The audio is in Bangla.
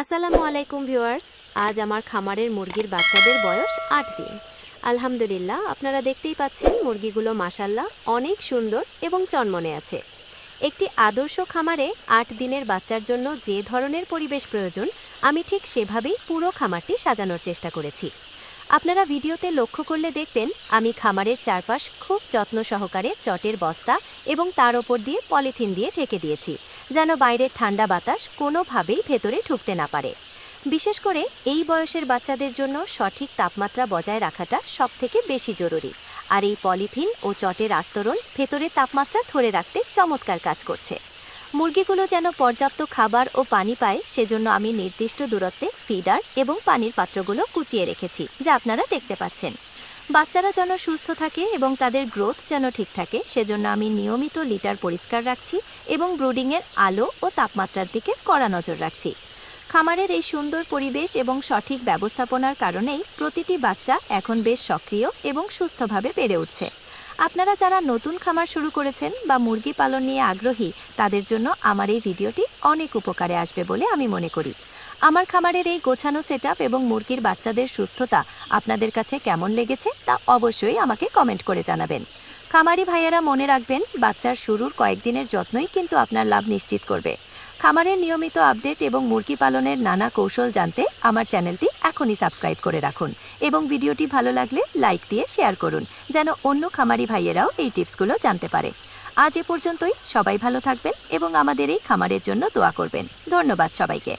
আসসালামু আলাইকুম ভিউয়ার্স, আজ আমার খামারের মুরগির বাচ্চাদের বয়স আট দিন। আলহামদুলিল্লাহ, আপনারা দেখতেই পাচ্ছেন মুরগিগুলো মাসাল্লাহ অনেক সুন্দর এবং চনমনে আছে। একটি আদর্শ খামারে আট দিনের বাচ্চার জন্য যে ধরনের পরিবেশ প্রয়োজন, আমি ঠিক সেভাবেই পুরো খামারটি সাজানোর চেষ্টা করেছি। আপনারা ভিডিওতে লক্ষ্য করলে দেখবেন, আমি খামারের চারপাশ খুব যত্ন সহকারে চটের বস্তা এবং তার ওপর দিয়ে পলিথিন দিয়ে ঢেকে দিয়েছি। যেন বাইরের ঠান্ডা বাতাস কোনোভাবেই ভেতরে ঢুকতে না পারে। বিশেষ করে এই বয়সের বাচ্চাদের জন্য সঠিক তাপমাত্রা বজায় রাখাটা সবথেকে বেশি জরুরি। আর এই পলিথিন ও চটের আস্তরণ ভেতরে তাপমাত্রা ধরে রাখতে চমৎকার কাজ করছে। মুরগিগুলো যেন পর্যাপ্ত খাবার ও পানি পায়, সেজন্য আমি নির্দিষ্ট দূরত্বে ফিডার এবং পানির পাত্রগুলো কুচিয়ে রেখেছি, যা আপনারা দেখতে পাচ্ছেন। বাচ্চারা যেন সুস্থ থাকে এবং তাদের গ্রোথ যেন ঠিক থাকে, সেজন্য আমি নিয়মিত লিটার পরিষ্কার রাখছি এবং ব্রুডিংয়ের আলো ও তাপমাত্রার দিকে কড়া নজর রাখছি। খামারের এই সুন্দর পরিবেশ এবং সঠিক ব্যবস্থাপনার কারণেই প্রতিটি বাচ্চা এখন বেশ সক্রিয় এবং সুস্থভাবে বেড়ে উঠছে। আপনারা যারা নতুন খামার শুরু করেছেন বা মুরগি পালন নিয়ে আগ্রহী, তাদের জন্য আমার এই ভিডিওটি অনেক উপকারে আসবে বলে আমি মনে করি। আমার খামারের এই গোছানো সেট এবং মুরগির বাচ্চাদের সুস্থতা আপনাদের কাছে কেমন লেগেছে তা অবশ্যই আমাকে কমেন্ট করে জানাবেন। খামারি ভাইয়েরা মনে রাখবেন, বাচ্চার শুরুর কয়েকদিনের যত্নই কিন্তু আপনার লাভ নিশ্চিত করবে। খামারের নিয়মিত আপডেট এবং মুরগি পালনের নানা কৌশল জানতে আমার চ্যানেলটি এখনই সাবস্ক্রাইব করে রাখুন এবং ভিডিওটি ভালো লাগলে লাইক দিয়ে শেয়ার করুন, যেন অন্য খামারি ভাইয়েরাও এই টিপসগুলো জানতে পারে। আজ এ পর্যন্তই, সবাই ভালো থাকবেন এবং আমাদের এই খামারের জন্য দোয়া করবেন। ধন্যবাদ সবাইকে।